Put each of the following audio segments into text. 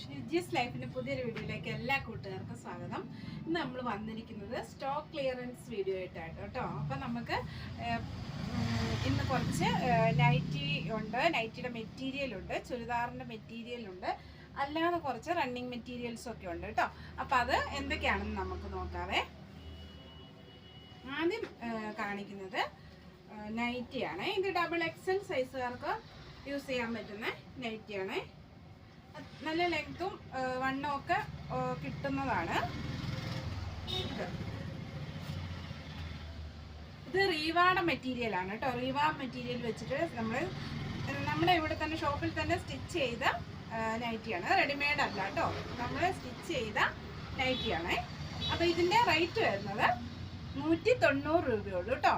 ഷിജീസ് ലൈഫിന്റെ പുതിയൊരു വീഡിയോയിലേക്ക് എല്ലാ കൂട്ടുകാർക്കും സ്വാഗതം. ഇന്ന് നമ്മൾ വന്നിരിക്കുന്നത് സ്റ്റോക്ക് ക്ലിയറൻസ് വീഡിയോ ആയിട്ടാണ് കേട്ടോ. അപ്പം നമുക്ക് ഇന്ന് കുറച്ച് നൈറ്റി ഉണ്ട് നൈറ്റിയുടെ മെറ്റീരിയൽ ഉണ്ട് ചുരിദാറിന്റെ മെറ്റീരിയൽ ഉണ്ട് അല്ലാതെ കുറച്ച് റണ്ണിങ് മെറ്റീരിയൽസ് ഒക്കെ ഉണ്ട് കേട്ടോ. അപ്പം അത് എന്തൊക്കെയാണെന്ന് നമുക്ക് നോക്കാവേ. ആദ്യം കാണിക്കുന്നത് നൈറ്റിയാണ്. ഇത് ഡബിൾ എക്സൽ സൈസുകാർക്ക് യൂസ് ചെയ്യാൻ പറ്റുന്ന നൈറ്റിയാണ്. നല്ല ലെങ്ത്തും വണ്ണവും ഒക്കെ കിട്ടുന്നതാണ്. ഇത്. ഇത് റീവാട മെറ്റീരിയൽ ആണ് കേട്ടോ. റീവാ മെറ്റീരിയൽ വെച്ചിട്ട് നമ്മൾ നമ്മുടെ ഇവിടെ തന്നെ ഷോപ്പിൽ തന്നെ സ്റ്റിച്ച് ചെയ്ത നൈറ്റിയാണ്. റെഡിമെയ്ഡ് അല്ല കേട്ടോ. നമ്മൾ സ്റ്റിച്ച് ചെയ്ത നൈറ്റിയാണ്. അപ്പോൾ ഇതിന്റെ റേറ്റ് വരുന്നത് നൂറ്റി തൊണ്ണൂറ് രൂപയുള്ളൂ കേട്ടോ.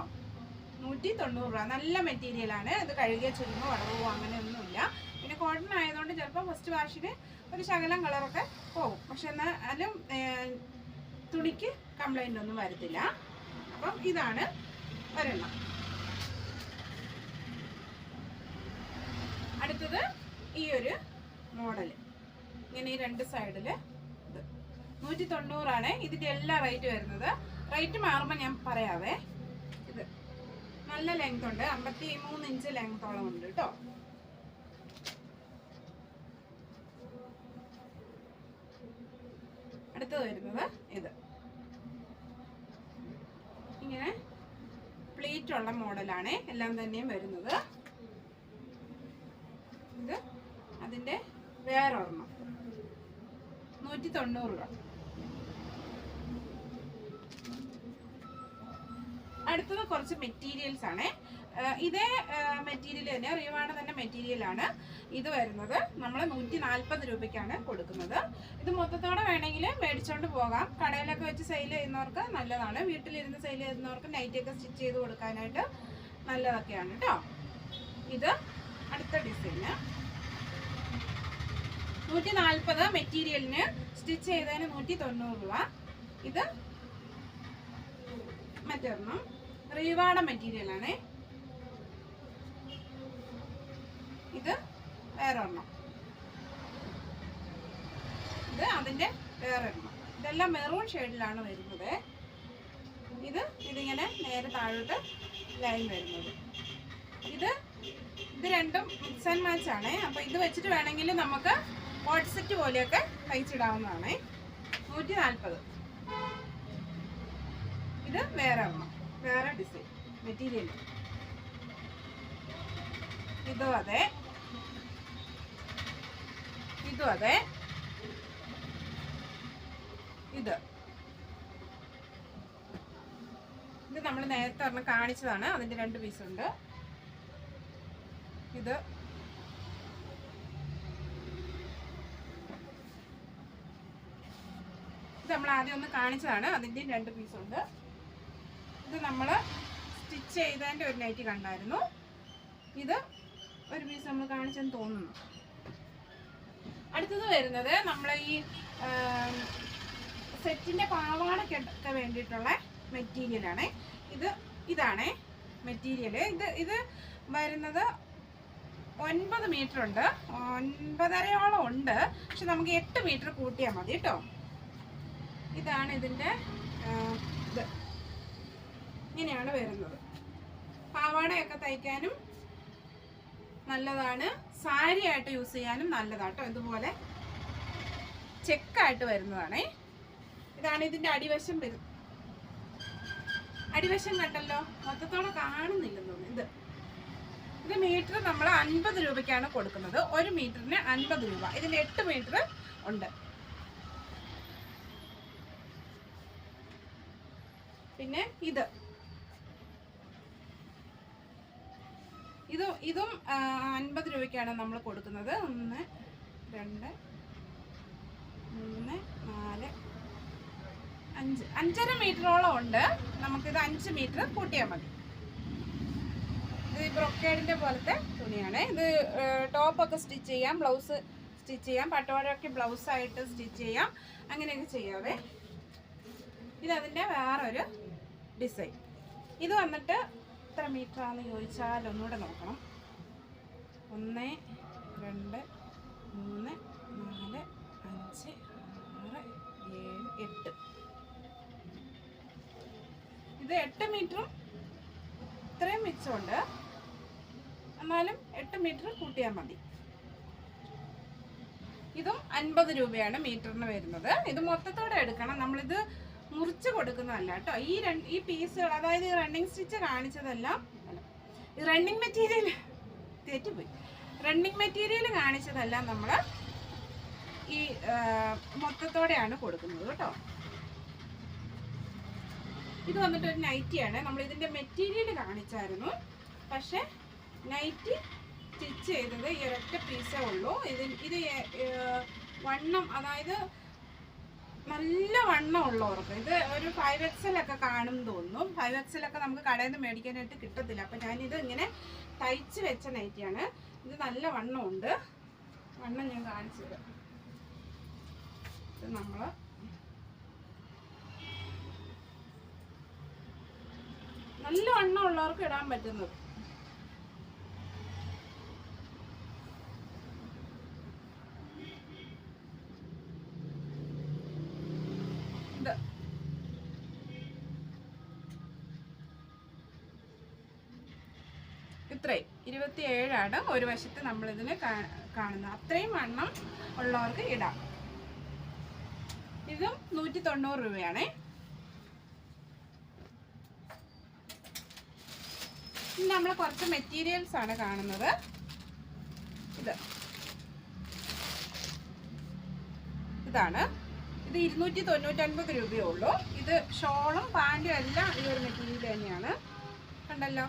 നൂറ്റി തൊണ്ണൂറ് രൂപ. നല്ല മെറ്റീരിയലാണ് ഇത് കഴുകിയ ചുരുങ്ങോ അങ്ങനെ ഒന്നുമില്ല പിന്നെ കോട്ടൺ ആയതുകൊണ്ട് ചിലപ്പോൾ ഫസ്റ്റ് വാഷിന് ഒരു ശകലം കളറൊക്കെ പോകും. പക്ഷെ എന്നാലും തുണിക്ക് കംപ്ലൈന്റ് ഒന്നും വരത്തില്ല. അപ്പം ഇതാണ് ഒരെണ്ണം. അടുത്തത് ഈ ഒരു മോഡൽ ഇങ്ങനെ ഈ രണ്ട് സൈഡിൽ ഇത്. നൂറ്റി തൊണ്ണൂറാണ് ഇതിന്റെ എല്ലാ റേറ്റ് വരുന്നത്. റേറ്റ് മാറുമ്പോൾ ഞാൻ പറയാവേ. നല്ല ലെങ്ത് ഉണ്ട്. അമ്പത്തി മൂന്ന് ഇഞ്ച് ലെങ്ത്തോളം ഉണ്ട് കേട്ടോ. അടുത്തത് വരുന്നത് ഇത്. ഇങ്ങനെ പ്ലീറ്റ് ഉള്ള മോഡലാണ്. എല്ലാം തന്നെയും വരുന്നത്. ഇത് അതിന്റെ വേറൊരെണ്ണം. നൂറ്റി തൊണ്ണൂറ് രൂപ. അടുത്തത് കുറച്ച് മെറ്റീരിയൽസ് ആണ്. ഇതേ മെറ്റീരിയൽ തന്നെ റിവാണ് തന്നെ മെറ്റീരിയൽ ആണ്. ഇത് വരുന്നത് നമ്മൾ നൂറ്റി നാൽപ്പത് രൂപയ്ക്കാണ് കൊടുക്കുന്നത്. ഇത് മൊത്തത്തോടെ വേണമെങ്കിൽ മേടിച്ചോണ്ട് പോകാം. കടയിലൊക്കെ വെച്ച് സെയിൽ ചെയ്യുന്നവർക്ക് നല്ലതാണ്. വീട്ടിലിരുന്ന് സെയിൽ ചെയ്യുന്നവർക്ക് നൈറ്റൊക്കെ സ്റ്റിച്ച് ചെയ്ത് കൊടുക്കാനായിട്ട് നല്ലതൊക്കെയാണ് കേട്ടോ ഇത് അടുത്ത ഡിസൈന് നൂറ്റി നാൽപ്പത് മെറ്റീരിയലിന് സ്റ്റിച്ച് ചെയ്തതിന് നൂറ്റി തൊണ്ണൂറ് രൂപ. ഇത് മറ്റൊരെണ്ണം. റീവാട മെറ്റീരിയൽ ആണേ. ഇത് വേറെ ഒരെണ്ണം ഇത് അതിന്റെ വേറെ ഒരെണ്ണം ഇതെല്ലാം മെറൂൺ ഷെയ്ഡിലാണ് വരുന്നത്. ഇത് ഇതിങ്ങനെ നേരെ താഴോട്ട് ലൈൻ വരുന്നത്. ഇത് ഇത് രണ്ടും മിക്സ് ആൻഡ് മാച്ച് ആണ്. അപ്പോൾ ഇത് വെച്ചിട്ട് വേണമെങ്കിൽ നമുക്ക് കോട്ട് സെറ്റ് പോലെയൊക്കെ തയ്ച്ചിടാവുന്നതാണ്. നൂറ്റി നാൽപ്പത് ഇത് വേറെ ഒരെണ്ണം വേറെ ഡിസൈൻ മെറ്റീരിയൽ ഇതും അതെ. ഇതും അതെ. ഇത്. ഇത് നമ്മൾ നേരത്തെ ഒരെണ്ണം കാണിച്ചതാണ്. അതിന്റെ രണ്ട് പീസ് ഉണ്ട്. ഇത്. ഇത് നമ്മൾ ആദ്യം ഒന്ന് കാണിച്ചതാണ്. അതിന്റെയും രണ്ട് പീസ് ഉണ്ട്. ഇത് നമ്മൾ സ്റ്റിച്ച് ചെയ്തതിന്റെ ഒരു നൈറ്റി കണ്ടായിരുന്നു. ഇത് ഒരു പീസ് നമ്മൾ കാണിച്ചെന്ന് തോന്നുന്നു. അടുത്തത് വരുന്നത് നമ്മൾ ഈ സെറ്റിന്റെ പാവാടക്കൊക്കെ വേണ്ടിയിട്ടുള്ള മെറ്റീരിയലാണ് ഇത് ഇതാണ് മെറ്റീരിയൽ ഇത് ഇത് വരുന്നത് ഒൻപത് മീറ്റർ ഉണ്ട്. ഒൻപതരയോളം ഉണ്ട്. പക്ഷെ നമുക്ക് എട്ട് മീറ്റർ കൂട്ടിയാൽ മതി കേട്ടോ. ഇതാണ് ഇതിന്റെ ഇത് ഇങ്ങനെയാണ് വരുന്നത്. പാവാടയൊക്കെ തയ്ക്കാനും നല്ലതാണ്. സാരി ആയിട്ട് യൂസ് ചെയ്യാനും നല്ലതാട്ടോ. ഇതുപോലെ ചെക്കായിട്ട് വരുന്നതാണേ. ഇതാണ് ഇതിന്റെ അടിവശം വരും അടിവശം കണ്ടല്ലോ? മൊത്തത്തോടെ കാണുന്നില്ലെന്ന് ഇത്. ഇത് മീറ്റർ നമ്മൾ അൻപത് രൂപയ്ക്കാണ് കൊടുക്കുന്നത്. ഒരു മീറ്ററിന് അൻപത് രൂപ. ഇതിൽ എട്ട് മീറ്റർ ഉണ്ട്. പിന്നെ ഇത്. ഇത് ഇതും അൻപത് രൂപയ്ക്കാണ് നമ്മൾ കൊടുക്കുന്നത്. ഒന്ന് രണ്ട് മൂന്ന് നാല് അഞ്ച്. അഞ്ചര മീറ്ററോളം ഉണ്ട്. നമുക്കിത് അഞ്ച് മീറ്റർ കൂട്ടിയാൽ മതി. ഇത് ബ്രൊക്കേഡിന്റെ പോലത്തെ തുണിയാണ്. ഇത് ടോപ്പൊക്കെ സ്റ്റിച്ച് ചെയ്യാം ബ്ലൗസ് സ്റ്റിച്ച് ചെയ്യാം പട്ടുപാടൊക്കെ ബ്ലൗസായിട്ട് സ്റ്റിച്ച് ചെയ്യാം. അങ്ങനെയൊക്കെ ചെയ്യാവേ. ഇതതിന്റെ വേറൊരു ഡിസൈൻ. ഇത് വന്നിട്ട് എത്ര മീറ്ററാണെന്ന് ചോദിച്ചാൽ ഒന്നുകൂടെ നോക്കണം. ഒന്ന് രണ്ട് മൂന്ന് നാല് അഞ്ച് ആറ് ഏഴ് എട്ട്. ഇത് എട്ട് മീറ്ററും ഇത്രയും മിച്ചമുണ്ട്. എന്നാലും എട്ട് മീറ്റർ കൂട്ടിയാൽ മതി. ഇതും അൻപത് രൂപയാണ് മീറ്ററിന് വരുന്നത്. ഇത് മൊത്തത്തോടെ എടുക്കണം. നമ്മളിത് മുറിച്ച് കൊടുക്കുന്നതല്ല കേട്ടോ. ഈ രണ്ട് ഈ പീസുകൾ അതായത് ഈ റണ്ണിങ് സ്റ്റിച്ച് കാണിച്ചതെല്ലാം ഈ റണ്ണിങ് മെറ്റീരിയൽ തെറ്റിപ്പോയി. റണ്ണിങ് മെറ്റീരിയൽ കാണിച്ചതെല്ലാം നമ്മൾ ഈ മൊത്തത്തോടെയാണ് കൊടുക്കുന്നത് കേട്ടോ. ഇത് വന്നിട്ട് ഒരു നൈറ്റിയാണ് നമ്മൾ ഇതിന്റെ മെറ്റീരിയൽ കാണിച്ചായിരുന്നു. പക്ഷെ നൈറ്റി സ്റ്റിച്ച് ചെയ്തത് ഈ ഒരൊറ്റ പീസേ ഉള്ളൂ. ഇത് ഇത് വണ്ണം അതായത് നല്ല വണ്ണം ഉള്ളവർക്ക് ഇത് ഒരു ഫൈവ് എക്സൽ ഒക്കെ കാണും തോന്നും ഫൈവ് എക്സൽ ഒക്കെ നമുക്ക് കടയിൽ നിന്ന് മേടിക്കാനായിട്ട് കിട്ടത്തില്ല. അപ്പം ഞാനിത് ഇങ്ങനെ തയ്ച്ച് വെച്ച നൈറ്റിയാണ്. ഇത് നല്ല വണ്ണമുണ്ട്. വണ്ണം ഞാൻ കാണിച്ചു ഇത് നമ്മൾ നല്ല വണ്ണം ഉള്ളവർക്ക് ഇടാൻ പറ്റുന്നത് ഇത് ഇത്രയും ഇരുപത്തി ഏഴാണ് ഒരു വശത്ത് നമ്മളിതിന് കാണുന്നത്. അത്രയും വണ്ണം ഉള്ളവർക്ക് ഇടാം. ഇതും നൂറ്റി തൊണ്ണൂറ് രൂപയാണേ. ഇനി നമ്മൾ കുറച്ച് മെറ്റീരിയൽസ് ആണ് കാണുന്നത്. ഇത്. ഇതാണ്. ഇത് ഇരുന്നൂറ്റി തൊണ്ണൂറ്റൊൻപത് രൂപയേ ഉള്ളൂ. ഇത് ഷോളും പാന്റും എല്ലാം ഈ ഒരു മെറ്റീരിയൽ തന്നെയാണ്. കണ്ടല്ലോ?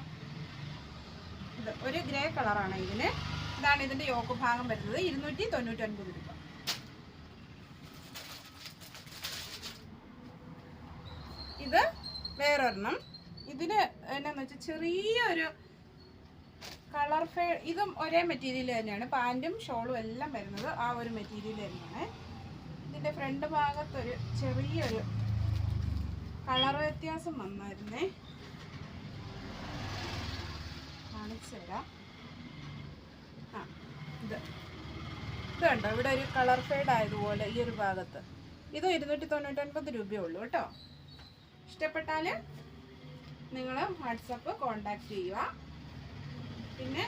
ഇത് ഒരു ഗ്രേ കളറാണ് ഇതിന്. ഇതാണ് ഇതിന്റെ യോക്ക് ഭാഗം വരുന്നത്. ഇരുന്നൂറ്റി തൊണ്ണൂറ്റൊൻപത് രൂപ. ഇത് വേറൊരെണ്ണം. ഇതിന് എന്നാന്ന് വെച്ചാൽ ചെറിയൊരു കളർ ഫേ ഇതും ഒരേ മെറ്റീരിയൽ തന്നെയാണ്. പാന്റും ഷോളും എല്ലാം വരുന്നത് ആ ഒരു മെറ്റീരിയൽ തന്നെയാണ്. ഇതിന്റെ ഫ്രണ്ട് ഭാഗത്തൊരു ചെറിയൊരു കളർ വ്യത്യാസം വന്നായിരുന്നേ. കാണിച്ചു തരാം. ആ ഇത്. ഇത് കണ്ടോ? ഇവിടെ ഒരു കളർ ഫെയ്ഡ് ആയതുപോലെ ഈ ഒരു ഭാഗത്ത്. ഇത് ഇരുന്നൂറ്റി തൊണ്ണൂറ്റൊൻപത് രൂപയേ ഉള്ളൂ കേട്ടോ. ഇഷ്ടപ്പെട്ടാൽ നിങ്ങൾ വാട്സപ്പ് കോണ്ടാക്ട് ചെയ്യുക. പിന്നെ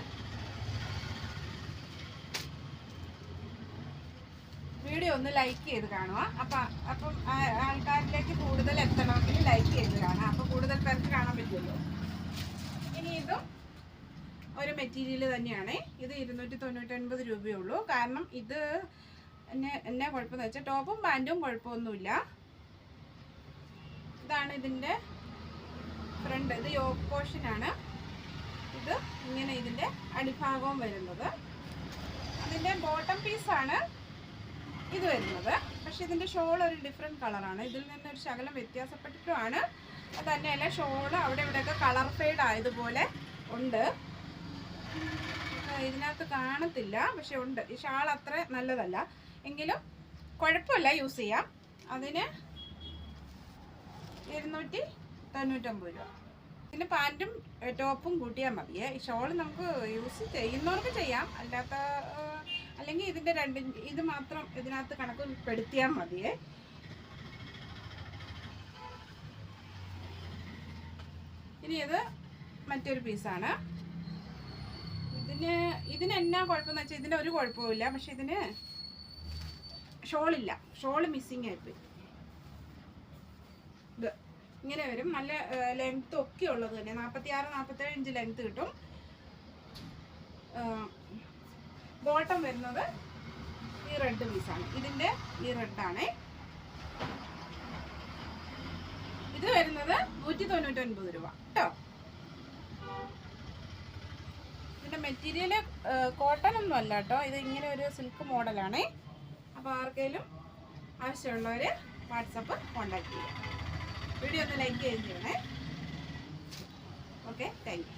വീഡിയോ ഒന്ന് ലൈക്ക് ചെയ്ത് കാണുക. അപ്പം അപ്പം ആൾക്കാരിലേക്ക് കൂടുതൽ എത്തണമെങ്കിൽ ലൈക്ക് ചെയ്ത് കാണാം അപ്പോൾ കൂടുതൽ പേർക്ക് കാണാൻ പറ്റുമല്ലോ ഇനി ഇതും ഒരു മെറ്റീരിയൽ തന്നെയാണ്. ഇത് ഇരുന്നൂറ്റി തൊണ്ണൂറ്റൊൻപത് രൂപയേ ഉള്ളൂ കാരണം ഇത് എന്നെ എന്നെ കുഴപ്പമെന്ന് വെച്ചാൽ ടോപ്പും പാന്റും കുഴപ്പമൊന്നുമില്ല. ഇതാണ് ഇതിന്റെ ഫ്രണ്ട് ഇത് യോക്ക് പോർഷനാണ് ഇത് ഇങ്ങനെ ഇതിന്റെ അടിഭാഗവും വരുന്നത്. അതിന്റെ ബോട്ടം പീസാണ് ഇത് വരുന്നത്. പക്ഷെ ഇതിന്റെ ഷോൾ ഒരു ഡിഫറെന്റ് കളറാണ് ഇതിൽ നിന്ന് ഒരു ശകലം വ്യത്യാസപ്പെട്ടിട്ടുമാണ്. തന്നെയല്ല ഷോൾ അവിടെ ഇവിടെയൊക്കെ കളർ ഫെയ്ഡ് ആയതുപോലെ ഉണ്ട്. ഇതിനകത്ത് കാണത്തില്ല. പക്ഷെ ഉണ്ട്. ഈ ഷാൾ അത്ര നല്ലതല്ല. എങ്കിലും കുഴപ്പമില്ല. യൂസ് ചെയ്യാം. അതിന് ഇരുന്നൂറ്റി തൊണ്ണൂറ്റൊമ്പത് രൂപ. ഇതിന് പാന്റും ടോപ്പും കൂട്ടിയാൽ മതിയേ ഈ ഷോൾ നമുക്ക് യൂസ് ചെയ്യുന്നവർക്ക് ചെയ്യാം. അല്ലാത്ത അല്ലെങ്കിൽ ഇതിന്റെ രണ്ട് ഇത് മാത്രം ഇതിനകത്ത് കണക്ക് പെടുത്തിയാൽ മതിയേ ഇനി ഇത് മറ്റൊരു പീസാണ്. ഇതിന് ഇതിന് എന്നാ കുഴപ്പമെന്ന് വെച്ചാൽ ഇതിന് ഒരു കുഴപ്പമില്ല പക്ഷെ ഇതിന് ഷോളില്ല. ഷോൾ മിസ്സിങ് ആയിപ്പോയി ഇത് ഇങ്ങനെ വരും. നല്ല ലെങ്ത് ഒക്കെ ഉള്ളത് തന്നെ. നാൽപ്പത്തി ആറ് നാൽപ്പത്തേഴ് ഇഞ്ച് ലെങ്ത് കിട്ടും ബോട്ടം വരുന്നത് ഈ റെഡ് പീസാണ് ഇതിന്റെ ഈ റെഡാണേ ഇത് വരുന്നത് നൂറ്റി തൊണ്ണൂറ്റൊൻപത് രൂപ. കേട്ടോ ഇതിന്റെ മെറ്റീരിയൽ കോട്ടൺ ഒന്നും അല്ല കേട്ടോ ഇത് ഇങ്ങനെ ഒരു സിൽക്ക് മോഡലാണ് അപ്പോൾ ആർക്കെങ്കിലും ആവശ്യമുള്ളവർ വാട്സപ്പ് കോൺടാക്ട് ചെയ്യാം. വീഡിയോ ഒന്ന് ലൈക്ക് ചെയ്യുകയും ചെയ്യണേ ഓക്കെ താങ്ക്